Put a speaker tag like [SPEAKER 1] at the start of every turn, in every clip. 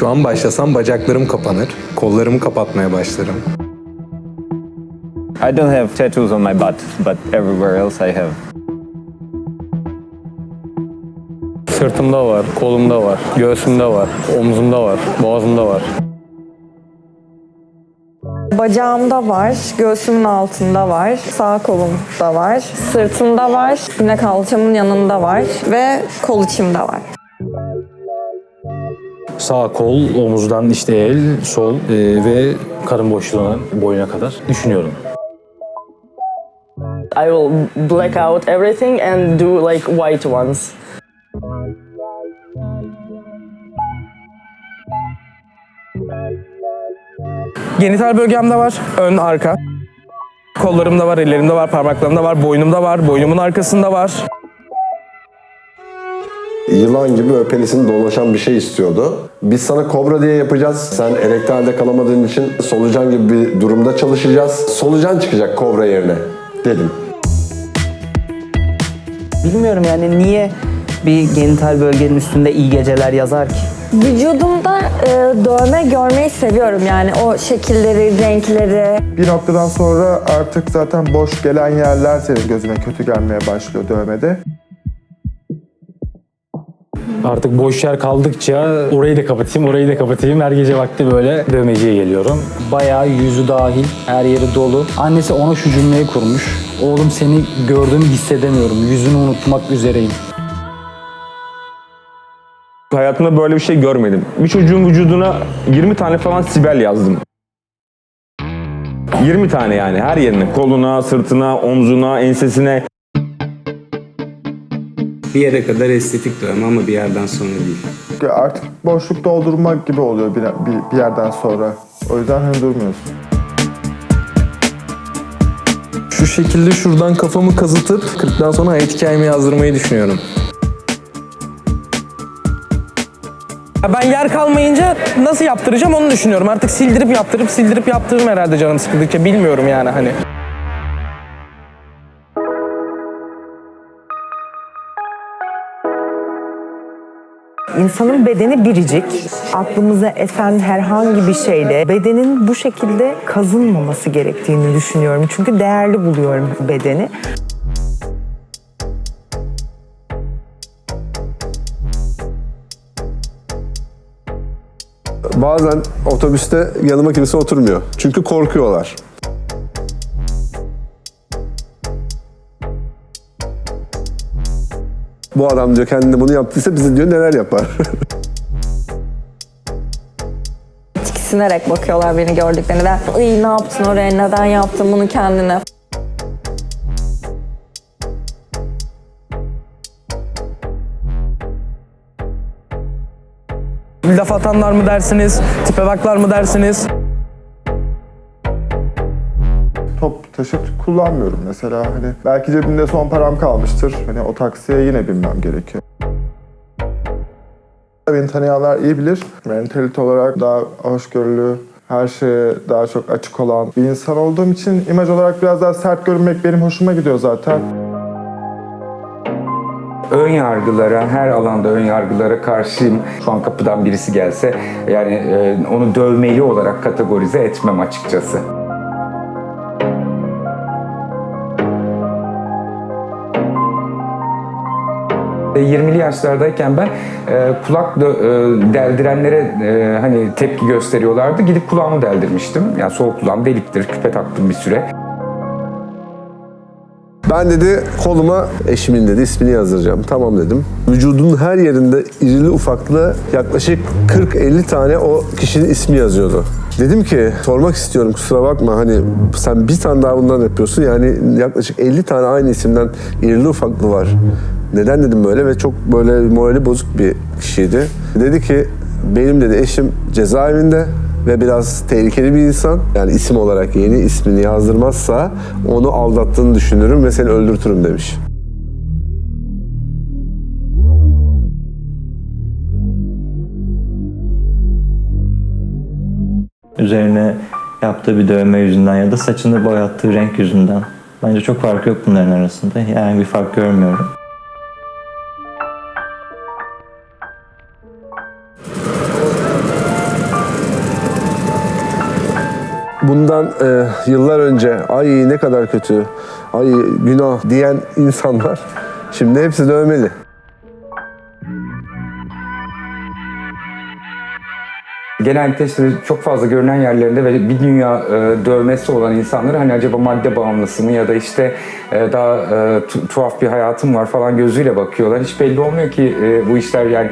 [SPEAKER 1] Şu an başlasam bacaklarım kapanır. Kollarımı kapatmaya başlarım.
[SPEAKER 2] I don't have tattoos on my butt, but everywhere else I have.
[SPEAKER 3] Sırtımda var, kolumda var, göğsümde var, omzumda var, boğazımda var.
[SPEAKER 4] Bacağımda var, göğsümün altında var, sağ kolumda var, sırtımda var, yine kalçamın yanında var ve kol içimde var.
[SPEAKER 5] Sağ kol, omuzdan işte el, sol e, ve karın boşluğuna, boyuna kadar düşünüyorum.
[SPEAKER 6] I will black out everything and do like white ones.
[SPEAKER 7] Genital bölgemde var. Ön, arka. Kollarımda var, ellerimde var, parmaklarımda var, boynumda var, boynumun arkasında var.
[SPEAKER 8] Yılan gibi öpelisini dolaşan bir şey istiyordu. Biz sana kobra diye yapacağız. Sen erektalde kalamadığın için solucan gibi bir durumda çalışacağız. Solucan çıkacak kobra yerine dedim.
[SPEAKER 9] Bilmiyorum yani niye bir genital bölgenin üstünde iyi geceler yazar ki?
[SPEAKER 4] Vücudumda e, dövme görmeyi seviyorum yani o şekilleri, renkleri.
[SPEAKER 10] Bir noktadan sonra artık zaten boş gelen yerler senin gözüne kötü gelmeye başlıyor dövmede.
[SPEAKER 5] Artık boş yer kaldıkça orayı da kapatayım, orayı da kapatayım. Her gece vakti böyle dövmeciye geliyorum. Bayağı yüzü dahil, her yeri dolu. Annesi ona şu cümleyi kurmuş. Oğlum seni gördüğümü hissedemiyorum. Yüzünü unutmak üzereyim.
[SPEAKER 11] Hayatımda böyle bir şey görmedim. Bir çocuğun vücuduna 20 tane falan sibel yazdım. 20 tane yani her yerine. Koluna, sırtına, omzuna, ensesine.
[SPEAKER 1] Bir yere kadar estetik dövme ama bir yerden sonra değil.
[SPEAKER 10] Artık boşluk doldurmak gibi oluyor bir, bir, bir yerden sonra. O yüzden hani durmuyorsun.
[SPEAKER 1] Şu şekilde şuradan kafamı kazıtıp 40'tan sonra hayat hikayemi yazdırmayı düşünüyorum.
[SPEAKER 7] Ya Ben yer kalmayınca nasıl yaptıracağım onu düşünüyorum. Artık sildirip yaptırıp sildirip yaptırırım herhalde canım sıkıldıkça. Bilmiyorum yani hani.
[SPEAKER 9] İnsanın bedeni biricik. Aklımıza esen herhangi bir şeyle bedenin bu şekilde kazınmaması gerektiğini düşünüyorum. Çünkü değerli buluyorum bedeni.
[SPEAKER 8] Bazen otobüste yanıma kimse oturmuyor. Çünkü korkuyorlar. Bu adam diyor kendine bunu yaptıysa bize diyor neler yapar.
[SPEAKER 4] Tiksinerek bakıyorlar beni gördüklerinde. Iy ne yaptın oraya, neden yaptın bunu kendine?
[SPEAKER 7] Laf atanlar mı dersiniz, tipe baklar mı dersiniz?
[SPEAKER 10] Top taşıt kullanmıyorum mesela. Hani belki cebimde son param kalmıştır. Hani o taksiye yine binmem gerekiyor. Beni tanıyanlar iyi bilir. Mentalite olarak daha hoşgörülü, her şeye daha çok açık olan bir insan olduğum için imaj olarak biraz daha sert görünmek benim hoşuma gidiyor zaten.
[SPEAKER 12] ön yargılara, her alanda ön yargılara karşıyım. Şu an kapıdan birisi gelse yani e, onu dövmeli olarak kategorize etmem açıkçası. 20'li yaşlardayken ben e, kulak dö- e, deldirenlere e, hani tepki gösteriyorlardı. Gidip kulağımı deldirmiştim. Yani sol kulağım deliktir, küpe taktım bir süre.
[SPEAKER 8] Ben dedi koluma eşimin dedi ismini yazdıracağım. Tamam dedim. Vücudunun her yerinde irili ufaklı yaklaşık 40-50 tane o kişinin ismi yazıyordu. Dedim ki sormak istiyorum kusura bakma hani sen bir tane daha bundan yapıyorsun yani yaklaşık 50 tane aynı isimden irili ufaklı var. Neden dedim böyle ve çok böyle morali bozuk bir kişiydi. Dedi ki benim dedi eşim cezaevinde ve biraz tehlikeli bir insan. Yani isim olarak yeni ismini yazdırmazsa onu aldattığını düşünürüm ve seni öldürtürüm demiş.
[SPEAKER 2] Üzerine yaptığı bir dövme yüzünden ya da saçını boyattığı renk yüzünden. Bence çok fark yok bunların arasında. Yani bir fark görmüyorum.
[SPEAKER 8] Bundan e, yıllar önce ay ne kadar kötü, ay günah diyen insanlar şimdi hepsi dövmeli.
[SPEAKER 12] Genellikle işte çok fazla görünen yerlerinde ve bir dünya e, dövmesi olan insanları hani acaba madde bağımlısı mı ya da işte e, daha e, tu- tuhaf bir hayatım var falan gözüyle bakıyorlar. Hiç belli olmuyor ki e, bu işler yani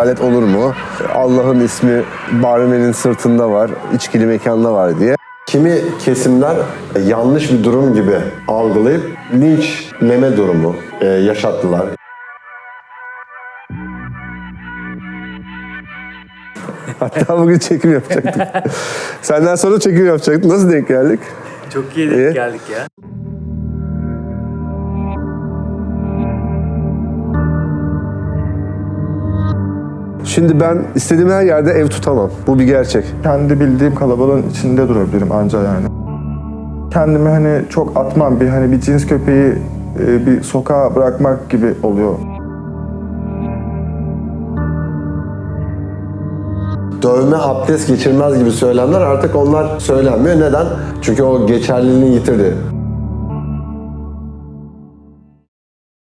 [SPEAKER 8] rezalet olur mu? Allah'ın ismi barmenin sırtında var, içkili mekanda var diye.
[SPEAKER 13] Kimi kesimler yanlış bir durum gibi algılayıp linçleme durumu e, yaşattılar.
[SPEAKER 8] Hatta bugün çekim yapacaktık. Senden sonra çekim yapacaktık. Nasıl denk geldik?
[SPEAKER 2] Çok iyi
[SPEAKER 8] denk
[SPEAKER 2] geldik ya.
[SPEAKER 8] Şimdi ben istediğim her yerde ev tutamam. Bu bir gerçek.
[SPEAKER 10] Kendi bildiğim kalabalığın içinde durabilirim anca yani. Kendimi hani çok atmam bir hani bir cins köpeği e, bir sokağa bırakmak gibi oluyor.
[SPEAKER 13] Dövme abdest geçirmez gibi söylemler artık onlar söylenmiyor. Neden? Çünkü o geçerliliğini yitirdi.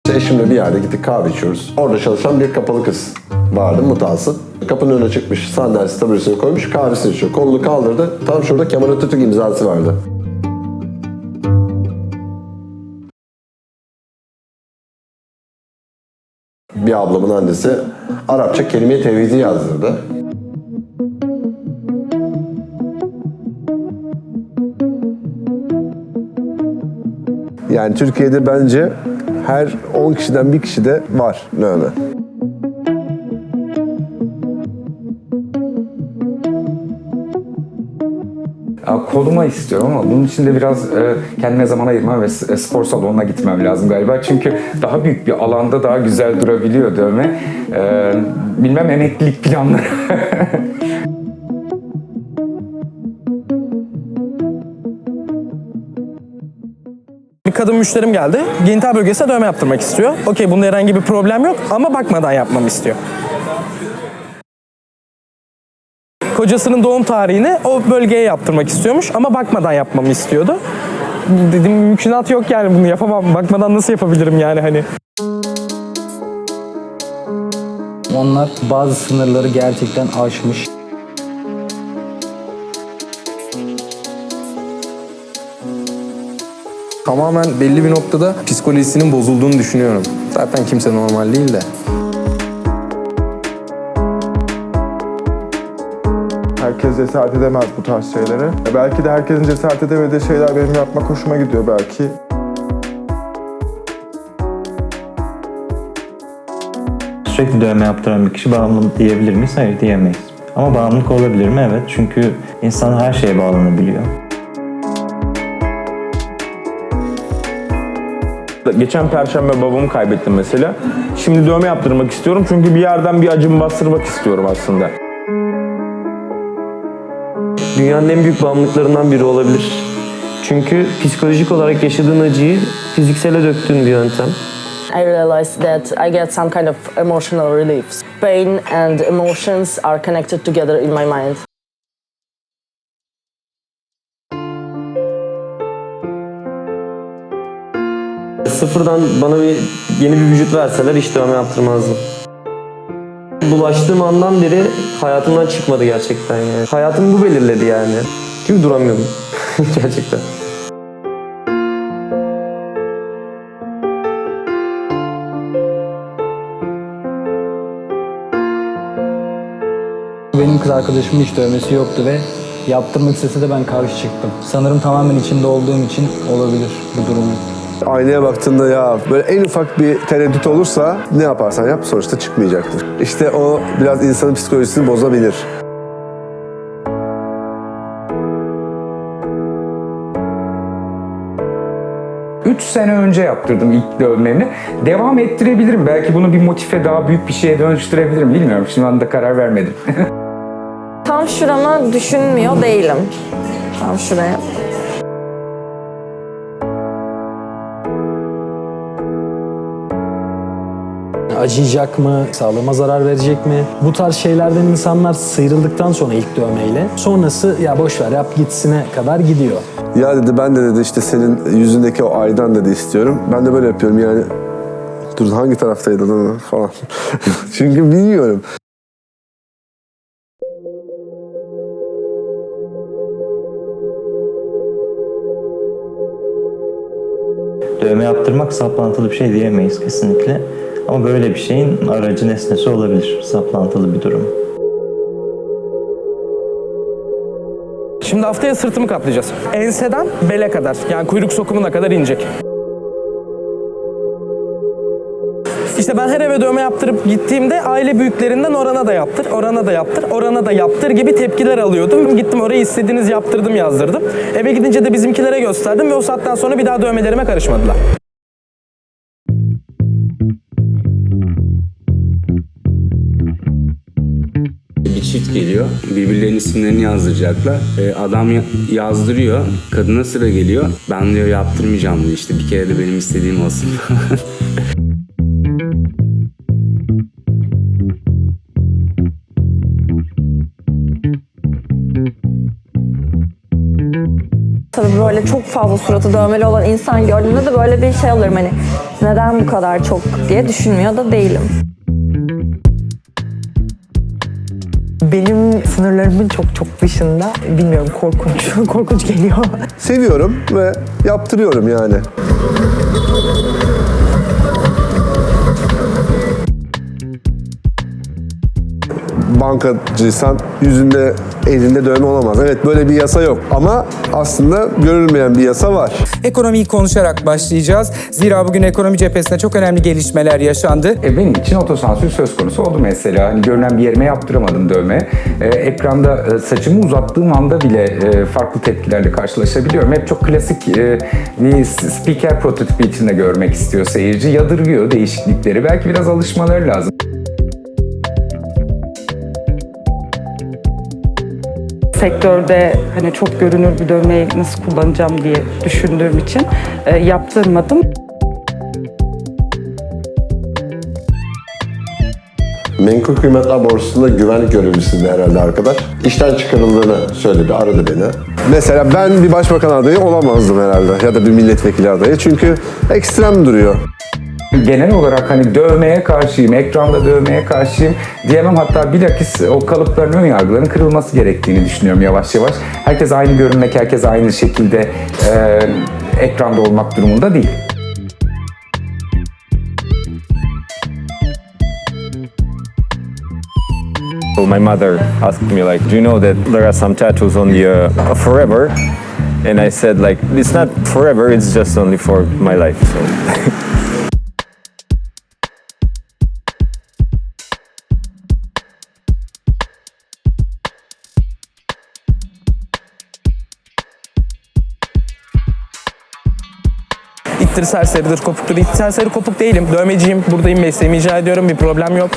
[SPEAKER 13] İşte Eşimle bir yerde gittik kahve içiyoruz. Orada çalışan bir kapalı kız vardı mutası. Kapının önüne çıkmış, sandalyesi taburesini koymuş, kahvesini içiyor. Kolunu kaldırdı. Tam şurada Kemal Atatürk imzası vardı. Bir ablamın annesi Arapça kelime-i tevhidi yazdırdı.
[SPEAKER 8] Yani Türkiye'de bence her 10 kişiden bir kişide var dövme.
[SPEAKER 12] Koluma istiyorum ama bunun için de biraz e, kendime zaman ayırmam ve e, spor salonuna gitmem lazım galiba. Çünkü daha büyük bir alanda daha güzel durabiliyor dövme. E, bilmem emeklilik planları.
[SPEAKER 7] Kadın müşterim geldi. Genital bölgesine dövme yaptırmak istiyor. Okey bunda herhangi bir problem yok ama bakmadan yapmamı istiyor. Kocasının doğum tarihini o bölgeye yaptırmak istiyormuş ama bakmadan yapmamı istiyordu. Dedim mümkünat yok yani bunu yapamam. Bakmadan nasıl yapabilirim yani hani.
[SPEAKER 5] Onlar bazı sınırları gerçekten aşmış.
[SPEAKER 1] Tamamen belli bir noktada psikolojisinin bozulduğunu düşünüyorum. Zaten kimse normal değil de.
[SPEAKER 10] Herkes cesaret edemez bu tarz şeylere. E, Belki de herkesin cesaret edemediği şeyler benim yapmak hoşuma gidiyor belki.
[SPEAKER 2] Sürekli dövme yaptıran bir kişi bağımlı diyebilir miyiz? Hayır diyemeyiz. Ama bağımlılık olabilir mi? Evet. Çünkü insan her şeye bağlanabiliyor.
[SPEAKER 11] Geçen perşembe babamı kaybettim mesela. Şimdi dövme yaptırmak istiyorum çünkü bir yerden bir acımı bastırmak istiyorum aslında.
[SPEAKER 14] Dünyanın en büyük bağımlılıklarından biri olabilir. Çünkü psikolojik olarak yaşadığın acıyı fiziksele döktüğün bir yöntem.
[SPEAKER 6] I realized that I get some kind of emotional relief. Pain and emotions are connected together in my mind.
[SPEAKER 14] Sıfırdan bana bir yeni bir vücut verseler hiç dövme yaptırmazdım. Bulaştığım andan beri hayatımdan çıkmadı gerçekten yani. Hayatımı bu belirledi yani. Çünkü duramıyordum gerçekten.
[SPEAKER 5] Benim kız arkadaşımın hiç dövmesi yoktu ve yaptırmak istese de ben karşı çıktım. Sanırım tamamen içinde olduğum için olabilir bu
[SPEAKER 8] Aynaya baktığında ya böyle en ufak bir tereddüt olursa ne yaparsan yap sonuçta çıkmayacaktır. İşte o biraz insanın psikolojisini bozabilir.
[SPEAKER 12] Üç sene önce yaptırdım ilk dövmemi. Devam ettirebilirim. Belki bunu bir motife daha büyük bir şeye dönüştürebilirim. Bilmiyorum. Şu anda karar vermedim.
[SPEAKER 4] Tam şurama düşünmüyor değilim. Tam şuraya.
[SPEAKER 5] Acıyacak mı? Sağlığıma zarar verecek mi? Bu tarz şeylerden insanlar sıyrıldıktan sonra ilk dövmeyle sonrası ya boş ver yap gitsine kadar gidiyor.
[SPEAKER 8] Ya dedi ben de dedi işte senin yüzündeki o aydan dedi istiyorum. Ben de böyle yapıyorum yani. Dur hangi taraftaydı lan falan. Çünkü bilmiyorum.
[SPEAKER 2] Dövme yaptırmak saplantılı bir şey diyemeyiz kesinlikle. Ama böyle bir şeyin aracı nesnesi olabilir. Saplantılı bir durum.
[SPEAKER 7] Şimdi haftaya sırtımı kaplayacağız. Enseden bele kadar yani kuyruk sokumuna kadar inecek. İşte ben her eve dövme yaptırıp gittiğimde aile büyüklerinden orana da yaptır, orana da yaptır, orana da yaptır gibi tepkiler alıyordum. Gittim orayı istediğiniz yaptırdım yazdırdım. Eve gidince de bizimkilere gösterdim ve o saatten sonra bir daha dövmelerime karışmadılar.
[SPEAKER 15] Geliyor. Birbirlerinin isimlerini yazdıracaklar. Ee, adam ya- yazdırıyor. Kadına sıra geliyor. Ben diyor yaptırmayacağım diyor. İşte bir kere de benim istediğim olsun.
[SPEAKER 4] Tabii böyle çok fazla suratı dövmeli olan insan gördüğümde de böyle bir şey olurum hani neden bu kadar çok diye düşünmüyor da değilim.
[SPEAKER 9] Benim sınırlarımın çok çok dışında bilmiyorum korkunç korkunç geliyor.
[SPEAKER 8] Seviyorum ve yaptırıyorum yani. Bankacıysan yüzünde elinde dövme olamaz. Evet böyle bir yasa yok ama aslında görülmeyen bir yasa var.
[SPEAKER 16] Ekonomiyi konuşarak başlayacağız. Zira bugün ekonomi cephesinde çok önemli gelişmeler yaşandı.
[SPEAKER 12] E, benim için otosansür söz konusu oldu mesela. Hani görünen bir yerime yaptıramadım dövme. E, ekranda e, saçımı uzattığım anda bile e, farklı tepkilerle karşılaşabiliyorum. Hep çok klasik e, bir spiker prototipi içinde görmek istiyor seyirci. Yadırgıyor değişiklikleri. Belki biraz alışmaları lazım.
[SPEAKER 17] Sektörde hani çok görünür bir dövmeyi nasıl kullanacağım diye düşündüğüm için e, yaptırmadım.
[SPEAKER 13] Menkul Kıymetler Borsası'nda güvenlik görevlisiydi herhalde arkadaş. İşten çıkarıldığını söyledi, aradı beni.
[SPEAKER 8] Mesela ben bir başbakan adayı olamazdım herhalde ya da bir milletvekili adayı çünkü ekstrem duruyor.
[SPEAKER 12] Genel olarak hani dövmeye karşıyım, ekranda dövmeye karşıyım diyemem. Hatta bilakis o kalıpların, ön yargıların kırılması gerektiğini düşünüyorum yavaş yavaş. Herkes aynı görünmek, herkes aynı şekilde e, ekranda olmak durumunda değil.
[SPEAKER 18] My mother asked me like, "Do you know that there are some tattoos on the uh, forever?" And I said like, "It's not forever. It's just only for my life." So.
[SPEAKER 7] İttir serseridir, kopuktur. İttir serseri kopuk değilim. Dövmeciyim. Buradayım. Mesleğimi icra ediyorum. Bir problem yok.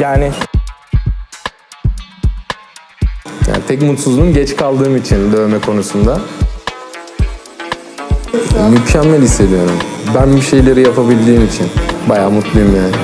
[SPEAKER 7] Yani
[SPEAKER 1] Yani tek mutsuzluğum geç kaldığım için dövme konusunda. Mükemmel hissediyorum. Ben bir şeyleri yapabildiğim için. Bayağı mutluyum yani.